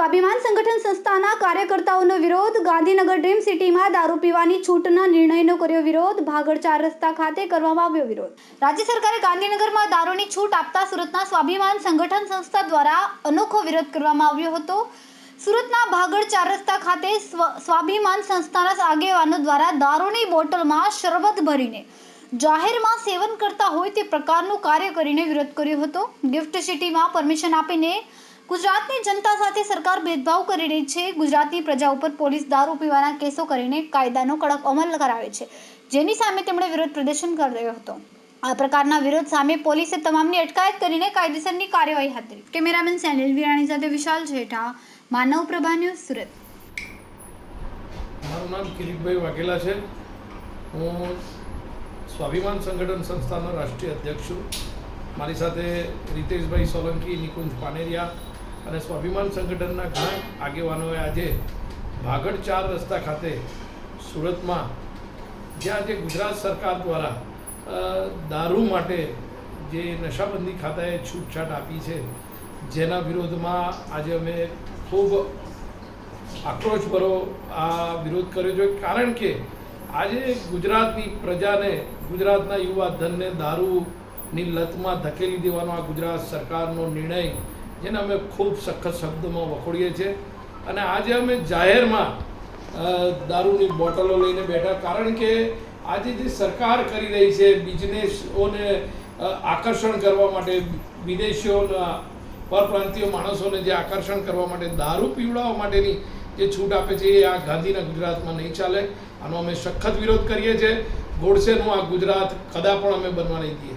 સ્વાભિમાન સંગઠન સંસ્થાના કાર્યકર્તાઓનો વિરોધ. ગાંધીનગર ડ્રીમ સિટીમાં દારૂ પીવાની છૂટના નિર્ણયનો કર્યો વિરોધ. ભાગળ ચાર રસ્તા ખાતે કરવામાં આવ્યો વિરોધ. રાજ્ય સરકારે ગાંધીનગરમાં દારૂની છૂટ આપતા સુરતના સ્વાભિમાન સંગઠન સંસ્થા દ્વારા અનોખો વિરોધ કરવામાં આવ્યો હતો. સુરતના ભાગળ ચાર રસ્તા ખાતે સ્વ- સ્વાભિમાન સંસ્થાના આગેવાનો દ્વારા દારૂની બોટલમાં શરબત ભરીને જાહેરમાં સેવન કરતા હોય તે પ્રકારનું કાર્ય કરીને વિરોધ કર્યો હતો. ગિફ્ટ સિટીમાં પરમિશન આપીને ગુજરાતની જનતા સાથે સરકાર ભેદભાવ કરી રહી છે. ગુજરાતની પ્રજા ઉપર પોલીસ દારૂ પીવાના કેસો કરીને કાયદાનો કડક અમલ કરાવે છે. જેની સામે તેમણે વિરોધ પ્રદર્શન કર્યો હતો. આ પ્રકારના વિરોધ સામે પોલીસે તમામની અટકાયત કરીને કાયદેસરની કાર્યવાહી હાથ ધરી. કેમેરામેન સેનિલ વિરાણી સાથે વિશાલ જેઠા, માનવ પ્રભા ન્યૂઝ સુરત. મારું નામ કિરીટભાઈ વાઘેલા છે. હું સ્વાભિમાન સંગઠન સંસ્થાનો રાષ્ટ્રીય અધ્યક્ષ છું. મારી સાથે રીતેશભાઈ સોલંકી, નિકુંજ પાનેરિયા અને સ્વાભિમાન સંગઠનના ઘણા આગેવાનોએ આજે ભાગડ ચાર રસ્તા ખાતે સુરતમાં જ્યાં જે ગુજરાત સરકાર દ્વારા દારૂ માટે જે નશાબંધી ખાતાએ છૂટછાટ આપી છે, જેના વિરોધમાં આજે અમે ખૂબ આક્રોશભરો આ વિરોધ કર્યો છે. કારણ કે આજે ગુજરાતની પ્રજાને, ગુજરાતના યુવા ધનને દારૂની લતમાં ધકેલી દેવાનો આ ગુજરાત સરકારનો નિર્ણય જેને અમે ખૂબ સખત શબ્દમાં વખોડીએ છીએ. અને આજે અમે જાહેરમાં દારૂની બોટલો લઈને બેઠા. કારણ કે આજે જે સરકાર કરી રહી છે બિઝનેસોને આકર્ષણ કરવા માટે, વિદેશીઓના પરપ્રાંતીય માણસોને જે આકર્ષણ કરવા માટે દારૂ પીવડાવવા માટેની જે છૂટ આપે છે, એ આ ગાંધીના ગુજરાતમાં નહીં ચાલે. આનો અમે સખત વિરોધ કરીએ છીએ. ગોડસેનું આ ગુજરાત કદા પણ અમે બનવા નહીં દઈએ.